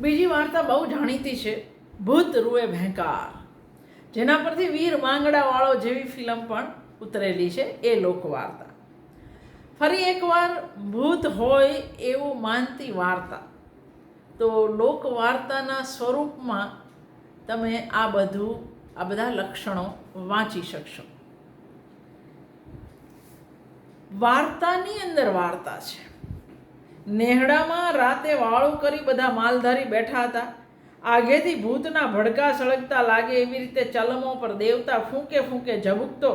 બીજી વાર્તા બહુ જાણીતી છે, ભૂત રૂએ ભેંકાર જેના પરથી વીર માંગડાવાળો જેવી ફિલ્મ પણ ઉતરેલી છે એ લોકવાર્તા. ફરી એકવાર ભૂત હોય એવું માનતી વાર્તા. તો લોકવાર્તાના સ્વરૂપમાં તમે આ બધું, આ બધા લક્ષણો વાંચી શકશો. વાર્તાની અંદર વાર્તા છે. નેહડામાં રાતે વાળું કરી બધા માલધારી બેઠા હતા. આગેથી ભૂતના ભડકા સળગતા લાગે એવી રીતે ચલમો પર દેવતા ફૂંકે ફૂંકે ઝબૂકતો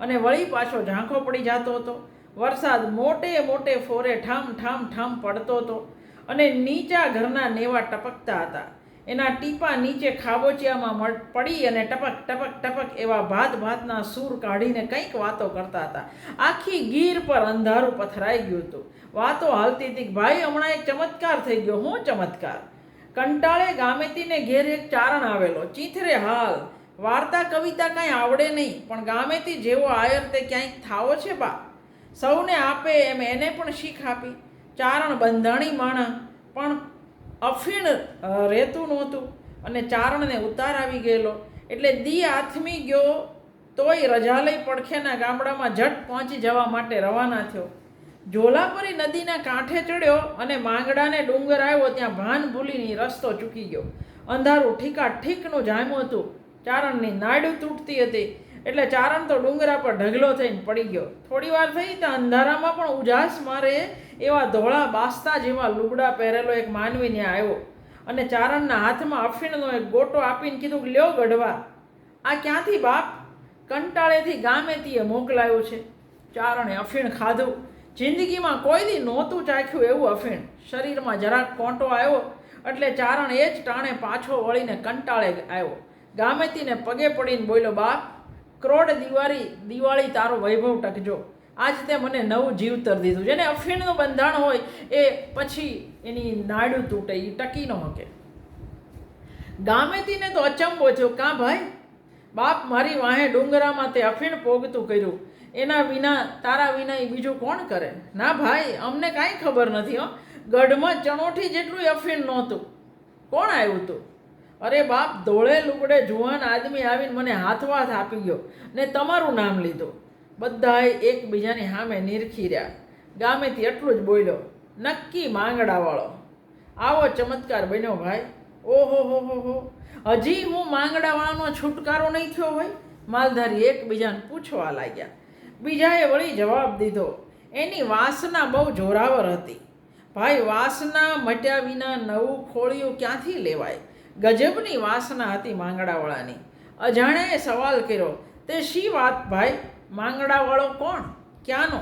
અને વળી પાછો ઝાંખો પડી જતો હતો. વરસાદ મોટે મોટે ફોરે ઠામ ઠામ ઠામ પડતો હતો અને નીચા ઘરના નેવા ટપકતા હતા. એના ટીપા નીચે ખાબોચિયામાં પડી અને ટપક ટપક ટપક એવા ભાત, ભાતના સૂર કાઢીને કંઈક વાતો કરતા હતા. આખી ગીર પર અંધારું પથરાઈ ગયું હતું. વાતો હાલતી હતી ભાઈ, હમણાં એક ચમત્કાર થઈ ગયો. હું ચમત્કાર? કંટાળે ગામેતીને ઘેર એક ચારણ આવેલો. ચીથરે હાલ. વાર્તા, કવિતા કાંઈ આવડે નહીં, પણ ગામેતી જેવો આયર તે ક્યાંય થાવો છે, બા? સૌને આપે એમ, એને પણ શીખ આપી. ચારણ બંધાણી માણા પણ અફીણ રહેતું નહોતું અને ચારણને ઉતાર આવી ગયેલો. એટલે દી આથમી ગયો તોય રજા લઈ પડખેના ગામડામાં ઝટ પહોંચી જવા માટે રવાના થયો. જોલાપરી નદીના કાંઠે ચડ્યો અને માંગડાને ડુંગર આવ્યો ત્યાં ભાન ભૂલીની રસ્તો ચૂકી ગયો. અંધારું ઠીકા ઠીકનું જામ્યું હતું. ચારણની નાડું તૂટતી હતી. એટલે ચારણ તો ડુંગરા પર ઢગલો થઈને પડી ગયો. થોડી વાર થઈ ત્યાં અંધારામાં પણ ઉજાસ મારે એવા ધોળા બાસ્તા જેવા લુગડા પહેરેલો એક માનવી ત્યાં આવ્યો અને ચારણના હાથમાં અફીણનો એક ગોટો આપીને કીધું લ્યો ગઢવા. આ ક્યાંથી બાપ? કંટાળેથી ગામેતીએ મોકલાયો છે. ચારણે અફીણ ખાધું. જિંદગીમાં કોઈ દી નહોતું ચાખ્યું એવું અફીણ. શરીરમાં જરાક કોંટો આવ્યો એટલે ચારણ એ જ ટાણે પાછો વળીને કંટાળે આવ્યો. ગામેતીને પગે પડીને બોલ્યો, બાપ, ક્રોડ દિવાળી દિવાળી તારો વૈભવ ટકજો. આજ તે મને નવું જીવતર દીધું. જેને અફીણનું બંધાણ હોય એ પછી એની નાડું તૂટે એ ટકી ન શકે. ગામેતીને તો અચંબો થયો. કાં ભાઈ? બાપ મારી વાહે ડુંગરામાં તે અફીણ પોગતું કર્યું. એના વિના, તારા વિના એ બીજું કોણ કરે? ના ભાઈ, અમને કાંઈ ખબર નથી, હો. ગઢમાં ચણોઠી જેટલું અફીણ નહોતું. કોણ આવ્યું હતું અરે બાપ ધોળે લુગડે જુવાન આદમી આવીને મને હાથવાથ આપી ગયો ને તમારું નામ લીધું. બધાએ એકબીજાની સામે નિરખી રહ્યા. ગામેથી એટલું જ બોલ્યો, નક્કી માંગડાવાળો. આવો ચમત્કાર બન્યો ભાઈ. ઓહો, હો હો હો. હજી હું માંગડાવાળાનો છુટકારો નહીં થયો હોય? માલધારી એકબીજાને પૂછવા લાગ્યા. બીજાએ વળી જવાબ દીધો, એની વાસના બહુ જોરાવર હતી. ભાઈ, વાસના મટ્યા વિના નવું ખોળિયું ક્યાંથી લેવાય? ગજબની વાસના હતી માંગડાવાળાની. અજાણ્યાએ સવાલ કર્યો, તે શી વાત ભાઈ? માંગડાવાળો કોણ? ક્યાંનો?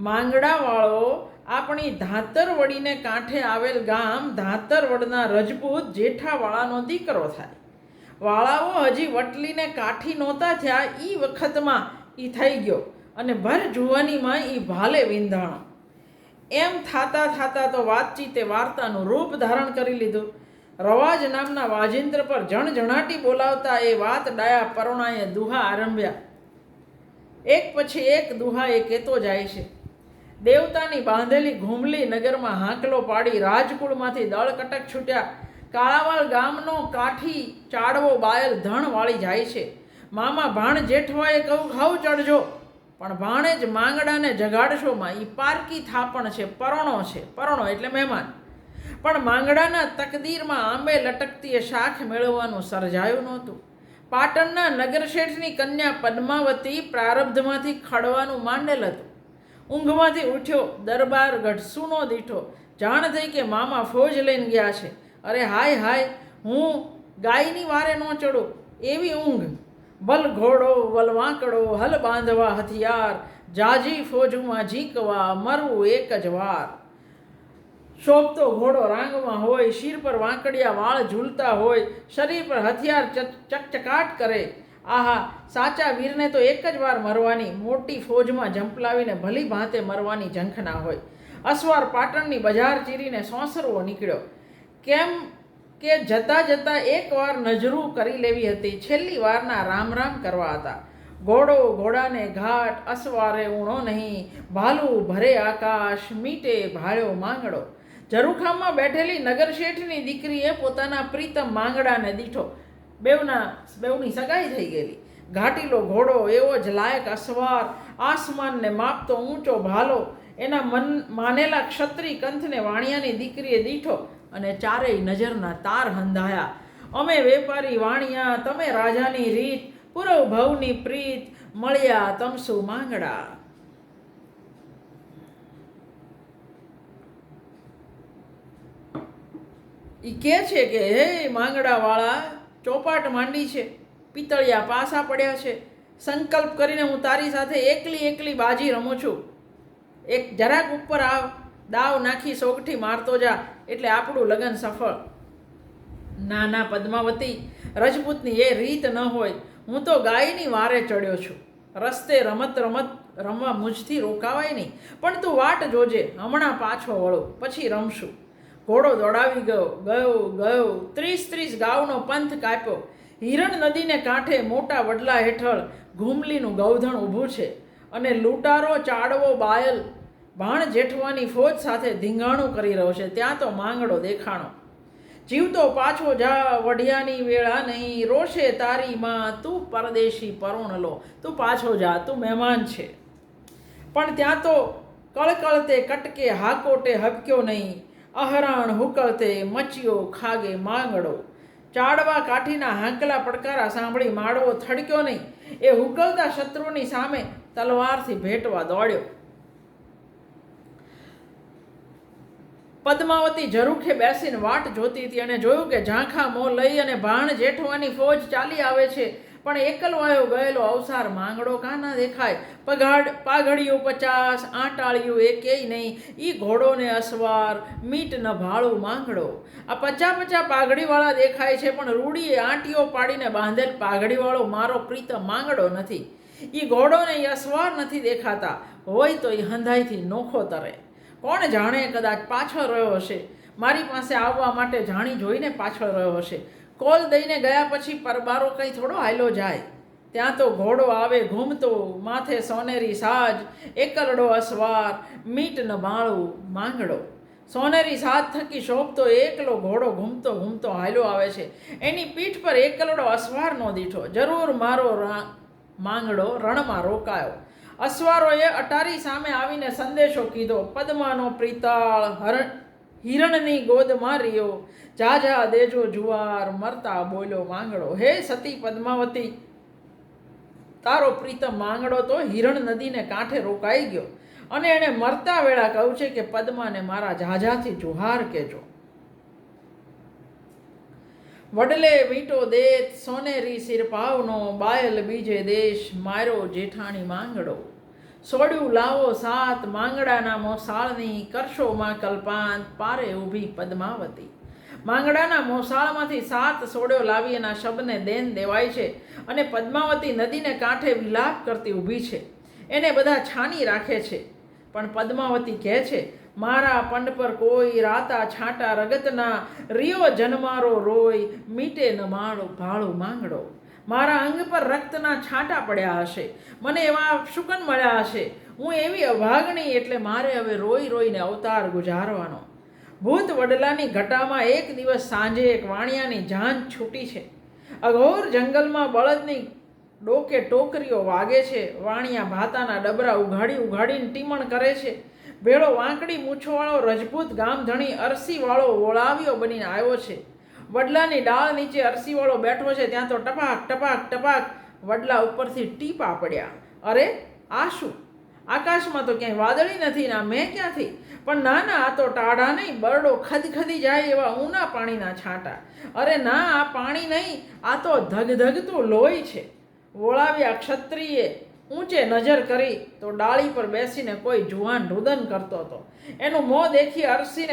માંગડાવાળો આપણી ધાતરવડીને કાંઠે આવેલ ગામ ધાતરવડના રજપૂત જેઠાવાળાનો દીકરો થાય. વાળાઓ હજી વટલીને કાઠી નહોતા થયા એ વખતમાં એ થઈ ગયો અને ભર જુવાનીમાં એ ભાલે વિંધાણો. એમ થાતા થાતા તો વાતચીતે વાર્તાનું રૂપ ધારણ કરી લીધું. રવાજ નામના વાજિંદ્ર પર જણજણાટી બોલાવતા એ વાત ડાયા પરુણાએ દુહા આરંભ્યા. એક પછી એક દુહા એ કહેતો જાય છે. દેવતાની બાંધેલી ઘૂમલી નગરમાં હાંકલો પાડી રાજકુળમાંથી દળ કટક છૂટ્યા. કાળાવાલ ગામનો કાઠી ચાડવો બાયલ ધણ વાળી જાય છે. મામા ભાણ જેઠવાએ કહું ખાવ ચડજો. પણ ભાણે જ માંગડાને જગાડશોમાં એ પારકી થાપણ છે, પરણો છે, પરણો એટલે મહેમાન. પણ માંગડાના તકદીરમાં આંબે લટકતી એ શાખ મેળવવાનું સર્જાયું નહોતું. પાટણના નગરશેઠની કન્યા પદ્માવતી પ્રારબ્ધમાંથી ખડવાનું માંડેલ હતું. ઊંઘમાંથી ઉઠ્યો, દરબાર ગઢસૂનો દીઠો, જાણ થઈ કે મામા ફોજ લઈને ગયા છે. અરે હાય હાય, હું ગાયની વારે ન ચડું, એવી ઊંઘ. બલ ઘોડો, વલ વાંકડો, હલ બાંધવા હથિયાર, જાજી ફોજમાં ઝીંકવા, મરવું એક જ વાર. શોભતો ઘોડો રાંગમાં હોય, શીર પર વાંકડિયા વાળ ઝૂલતા હોય, શરીર પર હથિયાર ચક- ચકચકાટ કરે. આહા, સાચા વીરને તો એક જ વાર મરવાની, મોટી ફોજમાં ઝંપલાવીને ભલી ભાંતે મરવાની ઝંખના હોય. અસવાર પાટણની બજાર ચીરીને સોંસરવો નીકળ્યો. કેમ કે જતાં જતાં એકવાર નજરું કરી લેવી હતી, છેલ્લી વારના રામ રામ કરવા હતા. ઘોડો ઘોડાને ઘાટ, અસવારે ઊણો નહીં, ભાલું ભરે આકાશ, મીટે ભાળ્યો માંગડો. ઝરૂખામાં બેઠેલી નગરશેઠની દીકરીએ પોતાના પ્રીતમ માંગડાને દીઠો બેવના બેવની સગાઈ થઈ ગયેલી. ઘાટીલો ઘોડો એવો જ લાયક અસવાર આસમાનને માપતો ઊંચો ભાલો, એના મન માનેલા ક્ષત્રિય કંથને વાણિયાની દીકરીએ દીઠો અને ચારેય નજરના તાર હંધાયા. અમે વેપારી વાણિયા, તમે રાજાની રીત પૂરવ ભવની પ્રીત, મળ્યા તમસુ માંગડા. ઈ કહે છે કે, હે, માંગડાવાળા, ચોપાટ માંડી છે પિતળિયા પાસા પડ્યા છે. સંકલ્પ કરીને હું તારી સાથે એકલી એકલી બાજી રમું છું. એક જરાક ઉપર આવ, દાવ નાખી સોગઠી મારતો જા, એટલે આપણું લગ્ન સફળ. ના ના પદ્માવતી, રજપૂતની એ રીત ન હોય. હું તો ગાયની વારે ચડ્યો છું. રસ્તે રમત રમત રમવા મુજથી રોકાવાય નહીં. પણ તું વાટ જોજે, હમણાં પાછો વળો, પછી રમશું. ઘોડો દોડાવી ગયો ગયો ગયો. ત્રીસ ત્રીસ ગાવનો પંથ કાપ્યો. હિરણ નદીને કાંઠે મોટા વડલા હેઠળ ઘૂમલીનું ગૌધણ ઊભું છે અને લૂંટારો, ચાડવો, બાયલ, ભાણ જેઠવાની ફોજ સાથે ધીંગાણું કરી રહ્યો છે. ત્યાં તો માંગડો દેખાણો. જીવતો પાછો જા, વઢિયાની વેળા નહીં. રોષે તારી માં, તું પરદેશી પરોણલો તું પાછો જા, તું મહેમાન છે. પણ ત્યાં તો કળકળતે કટકે, હાકોટે હબક્યો નહીં. અહરાણ હુકળતે મચ્યો ખાગે માંગડો. ચાડવા કાઠીના હાંકલા પડકારા સાંભળી માળવો થડક્યો નહીં. એ હુકળતા શત્રુની સામે તલવારથી ભેટવા દોડ્યો. પદ્માવતી ઝરૂખે બેસીને વાટ જોતી હતી અને જોયું કે ઝાંખા મો લઈ અને ભાણ જેઠવાની ફોજ ચાલી આવે છે. પણ એકલવાયો ગયેલો અવસાર માંગડો કાના દેખાય? પગાડ પાઘડિયું પચાસ આંટાળિયું એકેય નહીં. ઈ ઘોડોને અસવાર, મીટ ન ભાળું માંગડો. આ પચા પચા પાઘડીવાળા દેખાય છે, પણ રૂડીએ આંટીઓ પાડીને બાંધેલ પાઘડીવાળો મારો પ્રીત માંગડો નથી. એ ઘોડોને અસવાર નથી દેખાતા. હોય તો એ હંધાઈથી નોખો તરે. કોણ જાણે કદાચ પાછળ રહ્યો હશે? મારી પાસે આવવા માટે જાણી જોઈને પાછળ રહ્યો હશે. કોલ દઈને ગયા પછી પરબારો કંઈ થોડો હાયલો જાય. ત્યાં તો ઘોડો આવે, ઘૂમતો, માથે સોનેરી સાજ એકરડો અસવાર, મીટ ન બાળું, માંગડો. સોનેરી સાજ થકી શોભતો એકલો ઘોડો ઘૂમતો ઘૂમતો હાલ્યો આવે છે. એની પીઠ પર એકલડો અસવારનો દીઠો. જરૂર મારો માંગડો રણમાં રોકાયો. અસવારોએ અટારી સામે આવીને સંદેશો કીધો, પદ્માનો પ્રિતાળ હરણ હિરણની ગોદમાં માર્યો. જાજા દેજો જુવાર, મરતા બોલ્યો માંગડો. હે સતી પદ્માવતી, તારો પ્રીતમ માંગડો તો હિરણ નદીને કાંઠે રોકાઈ ગયો. અને એણે મરતા વેળા કહ્યું છે કે પદ્માને મારા જાજાથી જુહાર કેજો વડલે વીંટો દેત, સોનેરી સિરપાવનો બાયલ બીજે દેશ, માર્યો જેઠાણી માંગડો. સોડ્યું લાવો સાત માંગડાના મોસાળની કરશો માં કલ્પાંત, પારે ઊભી પદ્માવતી. માંગડાના મોસાળમાંથી સાત સોડ્યો લાવી એના શબને દેન દેવાય છે અને પદ્માવતી નદીને કાંઠે વિલાપ કરતી ઊભી છે. એને બધા છાની રાખે છે. પણ પદ્માવતી કહે છે, મારા પંડ પર કોઈ રાતા છાંટા રગતના, રિયો જન્મારો રોય, મીટે ન માળો ભાળો માંગડો. મારા અંગ પર રક્તના છાંટા પડ્યા હશે. મને એવા શુકન મળ્યા હશે. હું એવી અભાગણી એટલે મારે હવે રોઈ રોઈને અવતાર ગુજારવાનો. ભૂત વડલાની ઘટામાં એક દિવસ સાંજે એક વાણિયાની જાન છૂટી છે. અઘોર જંગલમાં બળદની ડોકે ટોકરીઓ વાગે છે. વાણિયા ભાતાના ડબરા ઉઘાડી ઉઘાડીને ટીમણ કરે છે. ભેળો વાંકડી મૂછોવાળો રજપૂત ગામધણી અરસીવાળો વોળાવ્યો બનીને આવ્યો છે. વડલાની ડાળ નીચે અરસીવાળો બેઠો છે, ત્યાં તો ટપાક ટપાક ટપાક વડલા ઉપરથી ટીપા પડ્યા. અરે, આ શું? આકાશમાં તો ક્યાંય વાદળી નથી ના મેં ક્યાંથી? પણ ના ના આ તો ટાઢા નહીં, બરડો ખદખદી જાય એવા ઊના પાણીના છાંટા. અરે ના, આ પાણી નહીં, આ તો ધગધગતું લોહી છે. વોળાવ્યા ક્ષત્રિયે ઊંચે નજર કરી તો ડાળી પર બેસીને કોઈ જુવાન રુદન કરતો હતો. એનું મોં દેખી અરસીને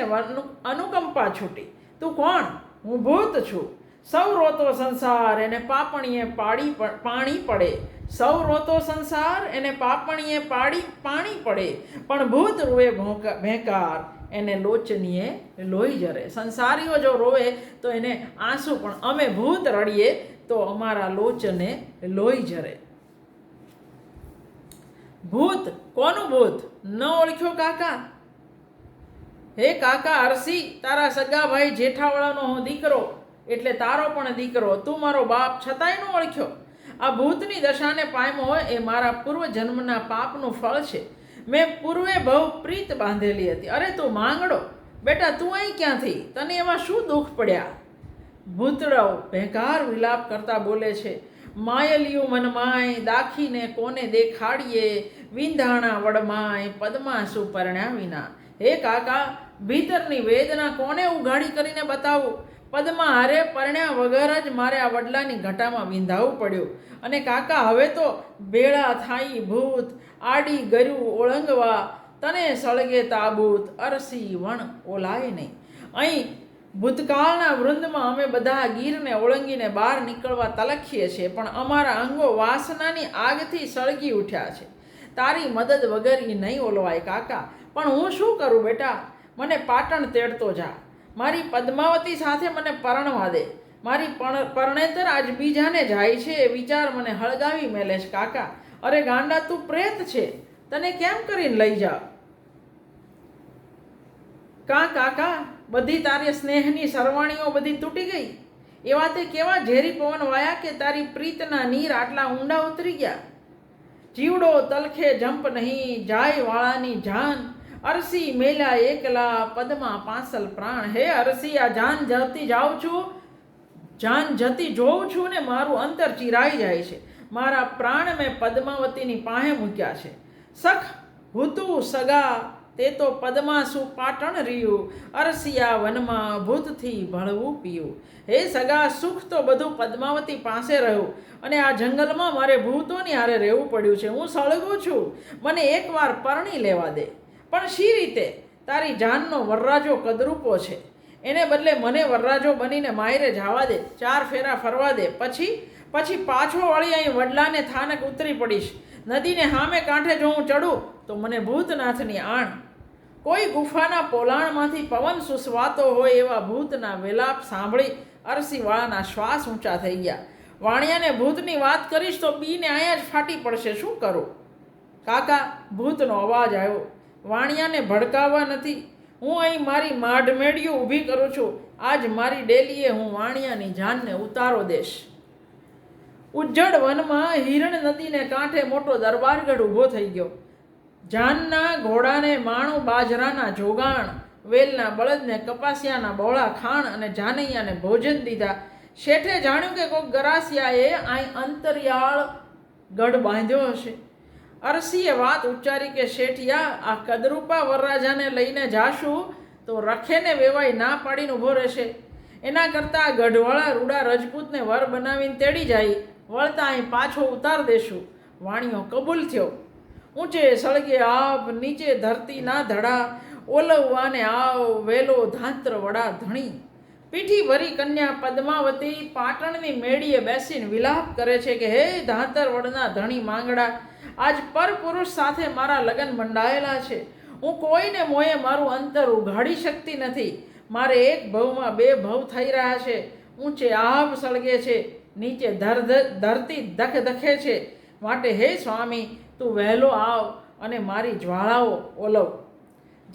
અનુકંપા છૂટી. તું કોણ? હું ભૂત છું. સૌ રોતો સંસાર એને પાપણીએ પાડી પાણી પડે. સૌ રોતો સંસાર એને પાપણીએ પાડી, પાણી પડે. પણ ભૂત ભોંકા- ભેંકાર, એને લોચનીએ લોહી જરે. સંસારીઓ જો રોવે તો એને આંસુ, પણ અમે ભૂત રડીએ તો અમારા લોચને લોહી જરે. ભૂત, કોનું ભૂત? ન ઓળખ્યો કાકા? હે કાકા અરસી તારા સગા ભાઈ જેઠાવાળાનો હું દીકરો, એટલે તારો પણ દીકરો, તું મારો બાપ છતાંય ન ઓળખ્યો. આ ભૂતની દશાને પામ્યો એ મારા પૂર્વ જન્મના પાપનું ફળ છે. મેં પૂર્વે બહુ પ્રીત બાંધેલી હતી. અરે તું માંગડો. બેટા, તું અહીં ક્યાંથી? તને એમાં શું દુઃખ પડ્યા? ભૂતળાઓ ભેકાર વિલાપ કરતા બોલે છે, માયલિયું મનમાય, દાખીને કોને દેખાડીએ? વિંધાણા વડમાય પદ્મા સુપર્ણ્યા વિના. હે કાકા ભીતરની વેદના કોને ઉઘાડી કરીને બતાવું? પદમાં હારે પરણ્યા વગર જ મારે આ વડલાની ઘટામાં વિંધાવું પડ્યું. અને કાકા, હવે તો ભેળા થાઈ ભૂત, આડી ગરું ઓળંગવા, તને સળગે તાબૂત, અરસી વણ ઓલાય નહીં. અહીં ભૂતકાળના વૃંદમાં અમે બધા ગીરને ઓળંગીને બહાર નીકળવા તલખીએ છીએ, પણ અમારા અંગો વાસનાની આગથી સળગી ઉઠ્યા છે. તારી મદદ વગર એ નહીં ઓલવાય કાકા. પણ હું શું કરું બેટા? મને પાટણ તેડતો જા. મારી પદ્માવતી સાથે મને પરણવા દે. મારી પરણેતર આજ બીજાને જાય છે એ વિચાર મને હળગાવી મેલે છે કાકા. અરે ગાંડા, તું પ્રેત છે. તને કેમ કરીને લઈ જા? કા કાકા, બધી તારી સ્નેહની સરવાણીઓ બધી તૂટી ગઈ? એવા તે કેવા ઝેરી પવન વાયા કે તારી પ્રીતના નીર આટલા ઊંડા ઉતરી ગયા? જીવડો તલખે જંપ નહીં, જાય વાળાની જાન. અરસી મેલા એકલા પદમાં પાસલ પ્રાણ. હે અરસી, આ જાન જતી જાઉં છું. જાન જતી જોઉં છું ને મારું અંતર ચિરાઈ જાય છે. મારા પ્રાણ મેં પદ્માવતીની પાસે મૂક્યા છે. સખ હુતુ સગા, તે તો પદ્માસુ પાટણ રહ્યું. અરસિયા વનમાં ભૂતથી ભળવું પીયું હે સગા, સુખ તો બધું પદ્માવતી પાસે રહ્યું. અને આ જંગલમાં મારે ભૂતોની હારે રહેવું પડ્યું છે. હું સળગું છું. મને એકવાર પરણી લેવા દે. પણ શી રીતે? તારી જાનનો વરરાજો કદરૂપો છે. એને બદલે મને વરરાજો બનીને માયરે જવા દે, ચાર ફેરા ફરવા દે. પછી પછી પાછો વળી અહીં વડલાને થાનક ઉતરી પડીશ. નદીને હામે કાંઠે જો હું ચડું, તો મને ભૂતનાથની આણ. કોઈ ગુફાના પોલાણમાંથી પવન સુસવાતો હોય એવા ભૂતના વિલાપ સાંભળી અરસીવાળાના શ્વાસ ઊંચા થઈ ગયા. વાણિયાને ભૂતની વાત કરીશ તો બીને અહીંયા જ ફાટી પડશે. શું કરું? કાકા, ભૂતનો અવાજ આવ્યો. વાણિયાને ભડકાવવા નથી. હું અહીં મારી માઢમેડિયું ઊભી કરું છું. આજ મારી ડેલીએ હું વાણિયાની જાનને ઉતારો દેશ. ઉજ્જડ વનમાં હિરણ નદીને કાંઠે મોટો દરબારગઢ ઊભો થઈ ગયો. જાનના ઘોડાને માણું બાજરાના જોગાણ, વેલના બળદને કપાસિયાના બોળા ખાણ અને જાનૈયાને ભોજન દીધા. શેઠે જાણ્યું કે કોઈક ગરાસિયાએ અહીં અંતરિયાળ ગઢ બાંધ્યો હશે. અરસીએ વાત ઉચ્ચારી કે, શેઠિયા, આ કદરૂપા વરરાજાને લઈને જાશું તો રખેને વેવાય ના પાડીને ઊભો રહેશે. એના કરતાં ગઢવાળા રૂડા રજપૂતને વર બનાવીને તેડી જાય. વળતા અહીં પાછો ઉતાર દેશું. વાણીઓ કબૂલ થયો. ઊંચે સળગે આપ, નીચે ધરતી ના ધડા, ઓલવવાને આવ, વેલો ધાંત્ર વડા ધણી. પીઠી ભરી કન્યા પદ્માવતી પાટણની મેળીએ બેસીને વિલાપ કરે છે કે, હે ધાંતરવડના ધણી માંગડા, આજ પર પુરુષ સાથે મારા લગ્ન મંડાયેલા છે. હું કોઈને મોએ મારું અંતર ઉઘાડી શકતી નથી. મારે એક ભવમાં બે ભવ થઈ રહ્યા છે. ઊંચે આભ સળગે છે, નીચે ધર ધરતી ધખ ધખે છે. માટે હે સ્વામી, તું વહેલો આવ અને મારી જ્વાળાઓ ઓલવ.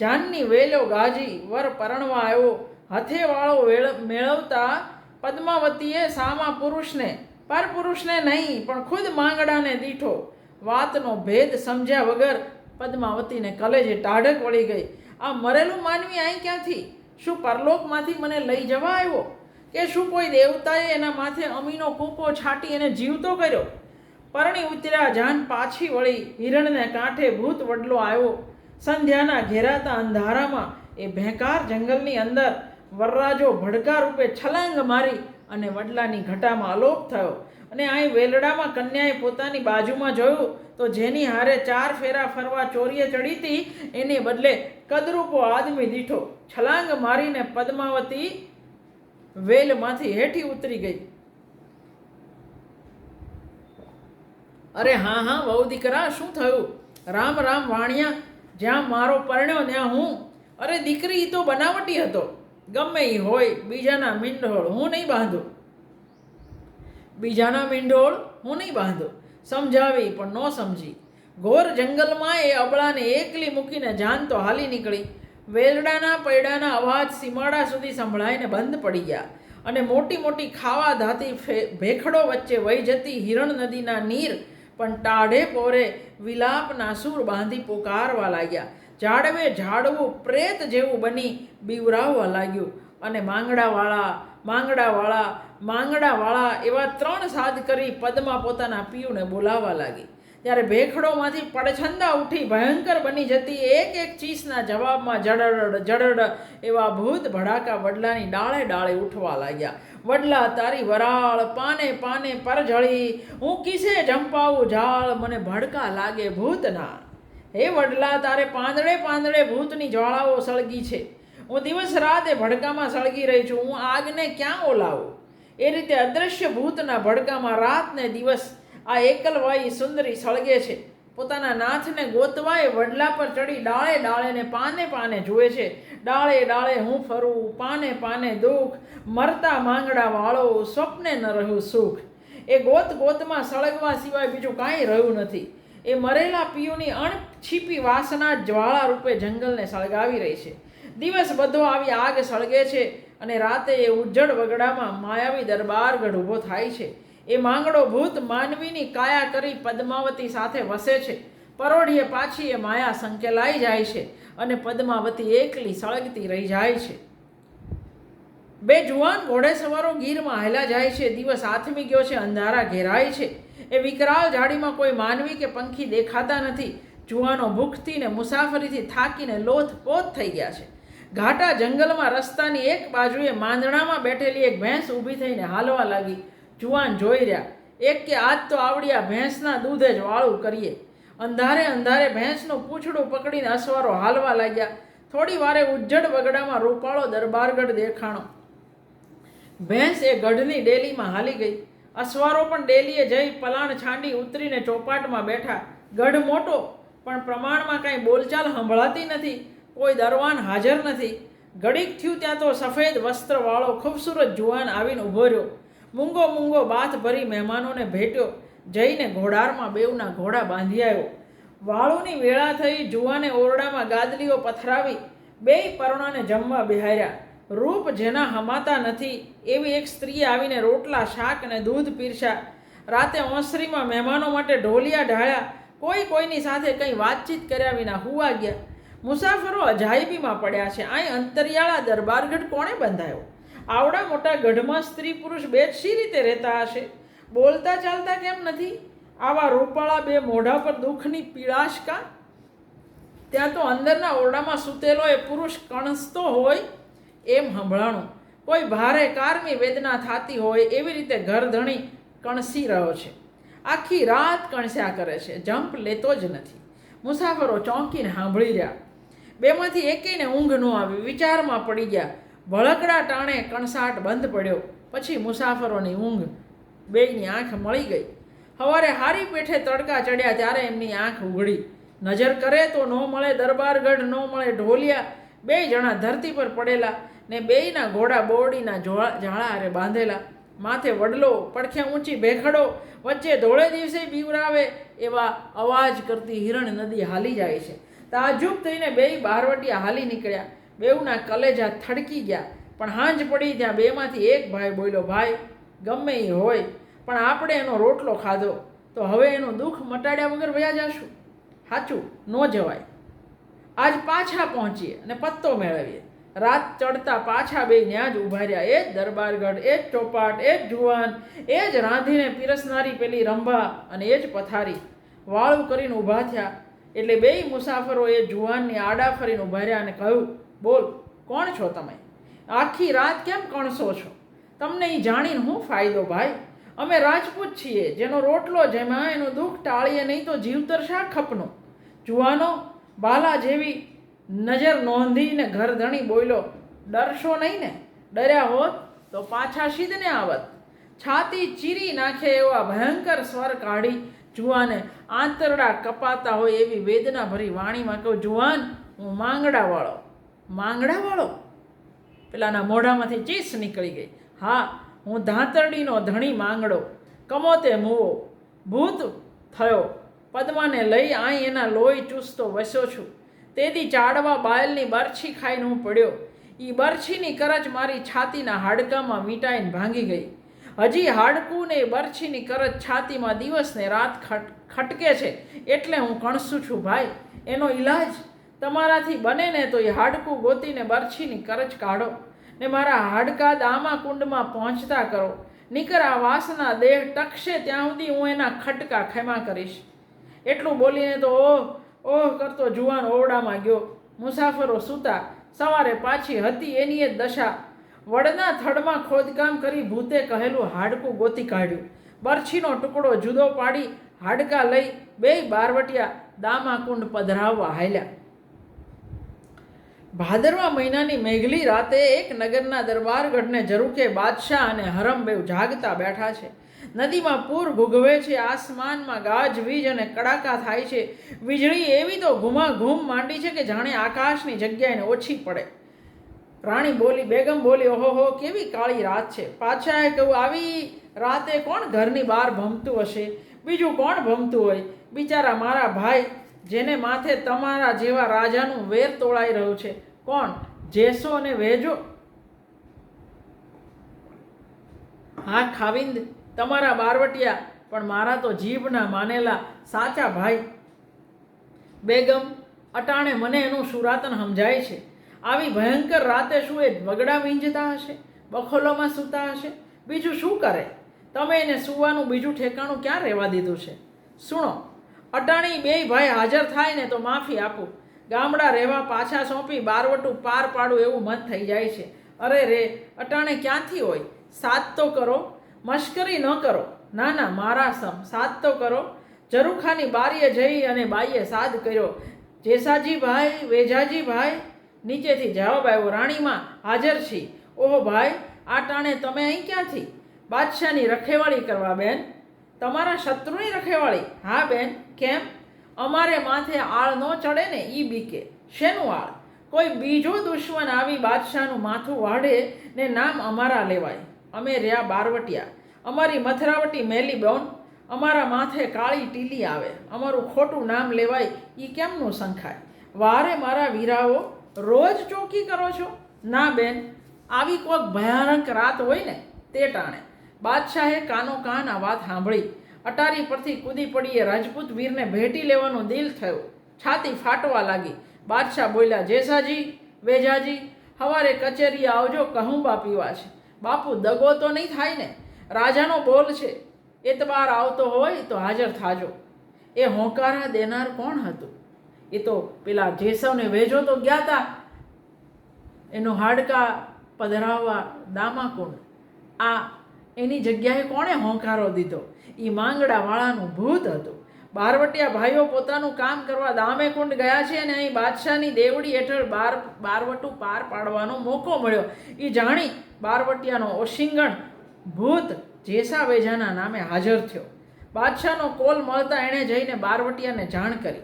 જાનની વેલો ગાજી વર પરણવા આવ્યો. હથેવાળો વેળ, મેળવતા પદ્માવતીએ સામા પુરુષને, પર પુરુષને નહીં, પણ ખુદ માંગડાને દીઠો વાતનો ભેદ સમજ્યા વગર પદ્માવતીને કલેજે ટાઢક વળી ગઈ. આ મરેલું માનવી અહીં ક્યાંથી? શું પરલોકમાંથી મને લઈ જવા આવ્યો? કે શું કોઈ દેવતાએ એના માથે અમીનો કૂપો છાંટી એને જીવતો કર્યો? પરણી ઉતર્યા જાન પાછી વળી હિરણને કાંઠે ભૂત વડલો આવ્યો. સંધ્યાના ઘેરાતા અંધારામાં એ ભેંકાર જંગલની અંદર વરરાજો ભડકા રૂપે છલાંગ મારી અને વડલાની ઘટામાં અલોપ થયો. અને અહીં વેલડામાં કન્યાએ પોતાની બાજુમાં જોયું તો જેની હારે ચાર ફેરા ફરવા ચોરીએ ચડી હતી, એને બદલે કદરૂપો આદમી દીઠો છલાંગ મારીને પદ્માવતી વેલમાંથી હેઠી ઉતરી ગઈ. અરે હા હા, વહુ દીકરા, શું થયું? રામ રામ, વાણિયા, જ્યાં મારો પરણ્યો, ત્યાં હું. અરે દીકરી તો બનાવટી હતો. ગમે એ હોય, બીજાના મીંઢોળ હું નહીં બાંધું. બીજાના મીંઢોળ હું નહીં બાંધું. સમજાવી પણ ન સમજી. ઘોર જંગલમાં એ અબળાને એકલી મૂકીને જાન તો હાલી નીકળી. વેલડાના પૈડાના અવાજ સીમાડા સુધી સંભળાઈને બંધ પડી ગયા અને મોટી મોટી ખાવા ધાતી ભેખડો વચ્ચે વહી જતી હિરણ નદીના નીર પણ ટાઢે પોરે વિલાપના સૂર બાંધી પોકારવા લાગ્યા. ઝાડવે ઝાડવું પ્રેત જેવું બની બીવરાવવા લાગ્યું. અને માંગડાવાળા માંગડાવાળા માંગડાવાળા એવા ત્રણ સાદ કરી પદમાં પોતાના પિયુને બોલાવવા લાગી. ત્યારે ભેખડોમાંથી પડછંદા ઉઠી ભયંકર બની જતી એક એક ચીસના જવાબમાં જડડ જડડ એવા ભૂત ભડાકા વડલાની ડાળે ડાળે ઉઠવા લાગ્યા. વડલા, તારી વરાળ પાને પાને પરજળી, હું કિસે જંપાવું ઝાળ? મને ભડકા લાગે ભૂતના. હે વડલા, તારે પાંદડે પાંદડે ભૂતની જ્વાળાઓ સળગી છે. હું દિવસ રાત એ ભડકામાં સળગી રહી છું, હું આગને ક્યાં ઓલાવું? એ રીતે અદૃશ્ય ભૂતના ભડકામાં રાત ને દિવસ આ એકલવાઈ સુંદરી સળગે છે. પોતાના નાથને ગોતવાય વડલા પર ચડી ડાળે ડાળે ને પાને પાને જુએ છે. ડાળે ડાળે હું ફરું, પાને પાને દુઃખ, મરતા માંગડા વાળો સ્વપ્ને ન રહ્યું સુખ. એ ગોત ગોતમાં સળગવા સિવાય બીજું કાંઈ રહ્યું નથી. એ મરેલા પિયુની અણછીપી વાસના જ્વાળા રૂપે જંગલને સળગાવી રહી છે. દિવસ બધો આવી આગ સળગે છે અને રાતે એ ઉજ્જડ વગડામાં માયાવી દરબારગઢ ઊભો થાય છે. એ માંગડો ભૂત માનવીની કાયા કરી પદ્માવતી સાથે વસે છે. પરોઢીએ પાછી એ માયા સંકેલાઈ જાય છે અને પદ્માવતી એકલી સળગતી રહી જાય છે. બે જુવાન ઘોડેસવારો ગીરમાં હેલા જાય છે. દિવસ આથમી ગયો છે, અંધારા ઘેરાય છે. એ વિકરાળ ઝાડીમાં કોઈ માનવી કે પંખી દેખાતા નથી. જુવાનો ભૂખથી ને મુસાફરીથી થાકીને લોથપોથ થઈ ગયા છે. ઘાટા જંગલમાં રસ્તાની એક બાજુએ માંદણામાં બેઠેલી એક ભેંસ ઊભી થઈને હાલવા લાગી. જુવાન જોઈ રહ્યા, એક કે આજ તો આવડ્યા ભેંસના દૂધે જ વાળું કરીએ. અંધારે અંધારે ભેંસનું પૂંછડું પકડીને અસવારો હાલવા લાગ્યા. થોડી વારે ઉજ્જડ વગડામાં રૂપાળો દરબારગઢ દેખાણો. ભેંસ એ ગઢની ડેલીમાં હાલી ગઈ. અસવારો પણ ડેલીએ જઈ પલાણ છાંડી ઉતરીને ચોપાટમાં બેઠા. ગઢ મોટો પણ પ્રમાણમાં કાંઈ બોલચાલ સંભળાતી નથી, કોઈ દરવાન હાજર નથી. ઘડીક થયું ત્યાં તો સફેદ વસ્ત્રવાળો ખૂબસૂરત જુવાન આવીને ઊભો રહ્યો. મૂંગો મૂંગો બાથ ભરી મહેમાનોને ભેટ્યો, જઈને ઘોડારમાં બેવના ઘોડા બાંધી આવ્યો. વાળુની વેળા થઈ જુવાને ઓરડામાં ગાદલીઓ પથરાવી બેય પરણાને જમવા બિહાર્યા. રૂપ જેના હમાતા નથી, એવી એક સ્ત્રી આવીને રોટલા, શાક અને દૂધ પીરસ્યા. રાતે ઓસરીમાં મહેમાનો માટે ઢોલિયા ઢાળ્યા. કોઈ કોઈની સાથે કંઈ વાતચીત કર્યા વિના હુવા ગયા. મુસાફરો અજાયબીમાં પડ્યા છે. અહીં અંતરિયાળા દરબારગઢ કોણે બંધાયો? આવડા મોટા ગઢમાં સ્ત્રી પુરુષ બે શી રીતે રહેતા હશે? બોલતા ચાલતા કેમ નથી? આવા રૂપાળા બે મોઢા પર દુઃખની પીળાશ કા? ત્યાં તો અંદરના ઓરડામાં સૂતેલો એ પુરુષ કણસતો હોય એમ સંભળાણું. કોઈ ભારે કારમી વેદના થતી હોય એવી રીતે ઘર ધણી કણસી રહ્યો છે. આખી રાત કણસ્યા કરે છે, જંપ લેતો જ નથી. મુસાફરો ચોંકીને સાંભળી રહ્યા. બેમાંથી એકેયને ઊંઘ ન આવી, વિચારમાં પડી ગયા. ભળકડા ટાણે કણસાટ બંધ પડ્યો. પછી મુસાફરોની ઊંઘ બેયની આંખ મળી ગઈ. સવારે હારી પેઠે તડકા ચડ્યા ત્યારે એમની આંખ ઉઘડી. નજર કરે તો ન મળે દરબારગઢ, ન મળે ઢોલિયા. બે જણા ધરતી પર પડેલા ને બેયના ઘોડા બોરડીના ઝાળા હારે બાંધેલા. માથે વડલો, પડખે ઊંચી ભેખડો, વચ્ચે ધોળે દિવસે બીવરાવે એવા અવાજ કરતી હિરણ નદી હાલી જાય છે. તાજુબ થઈને બેય બહારવટીયા હાલી નીકળ્યા. બેઉના કલેજા થડકી ગયા. પણ હાંજ પડી ત્યાં બેમાંથી એક ભાઈ બોલ્યો, ભાઈ, ગમે એ હોય, પણ આપણે એનો રોટલો ખાધો. તો હવે એનું દુઃખ મટાડ્યા વગર વયા જશું. સાચું, ન જવાય. આજ પાછા પહોંચીએ અને પત્તો મેળવીએ. રાત ચડતા પાછા બે ત્યાં જ ઊભા રહ્યા. એ જ દરબારગઢ, એ જ ચોપાટ, એ જ જુવાન, એ જ રાંધીને પીરસનારી પેલી રંભા અને એ જ પથારી. વાળું કરીને ઊભા થયા. એટલે બેય મુસાફરો એ જુવાનની આડા ફરીને ઊભા રહ્યા અને કહ્યું, બોલ, કોણ છો તમે? આખી રાત કેમ કણસો છો? તમને એ જાણીને શું ફાયદો ભાઈ? અમે રાજપૂત છીએ, જેનો રોટલો જેમાં એનું દુઃખ ટાળીએ નહીં તો જીવતર શા ખપનું? જુવાનો, બાલા જેવી નજર નોંધીને ઘર ધણી બોલ્યો, ડરશો નહીં ને? ડર્યા હોત તો પાછા સીધને આવત. છાતી ચીરી નાખે એવા ભયંકર સ્વર કાઢી, જુવાને, આંતરડા કપાતા હોય એવી વેદના ભરી વાણીમાં કહું, જુવાન, હું માંગડાવાળો. માંગડાવાળો? પેલાના મોઢામાંથી ચીસ નીકળી ગઈ. હા, હું ધાંતરડીનો ધણી માંગડો. કમોતે મૂવો. ભૂત થયો. પદ્માને લઈ અહીં એના લોહી ચૂસતો વસ્યો છું. તેથી ચાડવા બાયલની બરછી ખાઈને હું પડ્યો. એ બરછીની કરજ મારી છાતીના હાડકામાં મીટાઈને ભાંગી ગઈ. હજી હાડકું ને બરછીની કરજ છાતીમાં દિવસ ને રાત ખટ, ખટકે છે એટલે હું કણસું છું ભાઈ. એનો ઈલાજ? તમારાથી બને ને તો એ હાડકું ગોતીને બરછીની કરચ કાઢો ને મારા હાડકા દામા કુંડમાં પહોંચતા કરો. નીકર વાસના દેહ ટકશે ત્યાં સુધી હું એના ખટકા ખેમા કરીશ. એટલું બોલીને તો ઓહ ઓહ, કરતો જુવાન ઓરડામાં ગયો. મુસાફરો સૂતા. સવારે પાછી હતી એની એ દશા. વડના થડમાં ખોદકામ કરી ભૂતે કહેલું, હાડકું ગોતી કાઢ્યું. બરછીનો ટુકડો જુદો પાડી હાડકા લઈ બેય બારવટિયા દામાકુંડ પધરાવવા હાલ્યા. ભાદરવા મહિનાની મેઘલી રાતે એક નગરના દરબારગઢને જરૂકે બાદશાહ અને હરમબેવ જાગતા બેઠા છે. નદીમાં પૂર ભૂગવે છે, આસમાનમાં ગાજવીજ અને કડાકા થાય છે. વીજળી એવી તો ઘૂમાઘૂમ માંડી છે કે જાણે આકાશની જગ્યાએ ઓછી પડે. રાણી બોલી, બેગમ બોલી, ઓહો હો, કેવી કાળી રાત છે. પાછાએ કહ્યું આવી રાતે કોણ ઘરની બહાર ભમતું હશે? બીજું કોણ ભમતું હોય? બિચારા મારા ભાઈ, જેને માથે તમારા જેવા રાજાનું વેર તોળાઈ રહ્યું છે, કોણ? જેસો અને વેજો? હા, ખાવિંદ તમારા બારવટિયા, પણ મારા તો જીભના માનેલા સાચા ભાઈ. બેગમ, અટાણે મને એનું સુરાતન સમજાય છે. આવી ભયંકર રાતે શું એ વગડા વીંજતા હશે? બખોલોમાં સૂતા હશે? બીજું શું કરે? તમે એને સૂવાનું બીજું ઠેકાણું ક્યાં રહેવા દીધું છે? સુણો, અટાણી બેય ભાઈ હાજર થાય ને તો માફી આપું. ગામડા રહેવા પાછા સોંપી બારવટું પાર પાડું એવું મન થઈ જાય છે. અરે રે, અટાણે ક્યાંથી હોય? સાત તો કરો મશ્કરી ન કરો. ના ના મારા સમ સાદ તો કરો. જરૂખાની બારીએ જઈ અને બાઈએ સાદ કર્યો. જેસાજી ભાઈ વેજાજી ભાઈ નીચેથી જવાબ આવ્યો, રાણીમાં, હાજર છી. ઓહો ભાઈ, આ ટાણે તમે અહીં ક્યાંથી? બાદશાહની રખેવાળી કરવા બેન. તમારા શત્રુની રખેવાળી? હા બેન. કેમ? અમારે માથે આળ ન ચડે ને ઈ બીકે. શેનું આળ? કોઈ બીજો દુશ્મન આવી બાદશાહનું માથું વાઢે ને નામ અમારા લેવાય. અમે રહ્યા બારવટિયા. અમારી મથરાવટી મેલી બોન અમારા માથે કાળી ટીલી આવે. અમારું ખોટું નામ લેવાય એ કેમનું સંખાય? વારે મારા વીરાઓ, રોજ ચોકી કરો છો? ના બેન, આવી કોઈક ભયાનક રાત હોય ને, તે ટાણે. બાદશાહે કાનો કાન આ વાત સાંભળી. અટારી પરથી કૂદી પડીએ રાજપૂત વીરને ભેટી લેવાનું દિલ થયું. છાતી ફાટવા લાગી. બાદશાહ બોલ્યા, જેસાજી, વેજાજી, હવારે કચેરીએ આવજો, કહુંબા પીવા છે. બાપુ, દગો તો નહીં થાય ને? રાજાનો બોલ છે એતબાર આવતો હોય તો હાજર થાજો. એ હોંકારા દેનાર કોણ હતું? એ તો પેલા જેસવને વેજો તો ગયા હતા એનો હાડકા પધરાવવા દામાકુંડ આ એની જગ્યાએ કોણે હોંકારો દીધો? એ માંગડાવાળાનું ભૂત હતું. બારવટિયા ભાઈઓ પોતાનું કામ કરવા દામેકુંડ ગયા છે અને અહીં બાદશાહની દેવડી હેઠળ બાર બારવટું પાર પાડવાનો મોકો મળ્યો. એ જાણી બારવટિયાનો ઓશિંગણ ભૂત જેસા વેજાના નામે હાજર થયો. બાદશાહનો કોલ મળતા એણે જઈને બારવટિયાને જાણ કરી.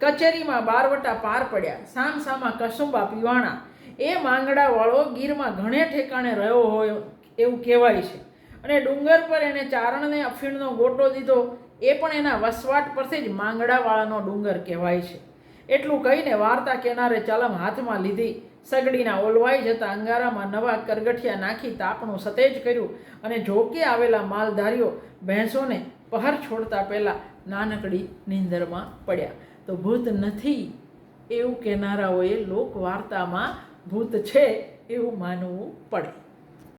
કચેરીમાં બારવટા પાર પડ્યા. સામસામા કસુંબા પીવાણા. એ માંગડાવાળો ગીરમાં ઘણે ઠેકાણે રહ્યો હોય એવું કહેવાય છે. અને ડુંગર પર એણે ચારણને અફીણનો ગોટો દીધો. એ પણ એના વસવાટ પરથી જ માંગડાવાળાનો ડુંગર કહેવાય છે. એટલું કહીને વાર્તા કેનારે ચલમ હાથમાં લીધી. સગડીના ઓલવાઈ જતા અંગારામાં નવા કરગઠિયા નાખી તાપણું સતેજ કર્યું અને જોકે આવેલા માલધારીઓ ભેંસોને પહર છોડતા પહેલાં નાનકડી નીંદરમાં પડ્યા. તો ભૂત નથી એવું કહેનારાઓએ લોક વાર્તામાં ભૂત છે એવું માનવું પડે.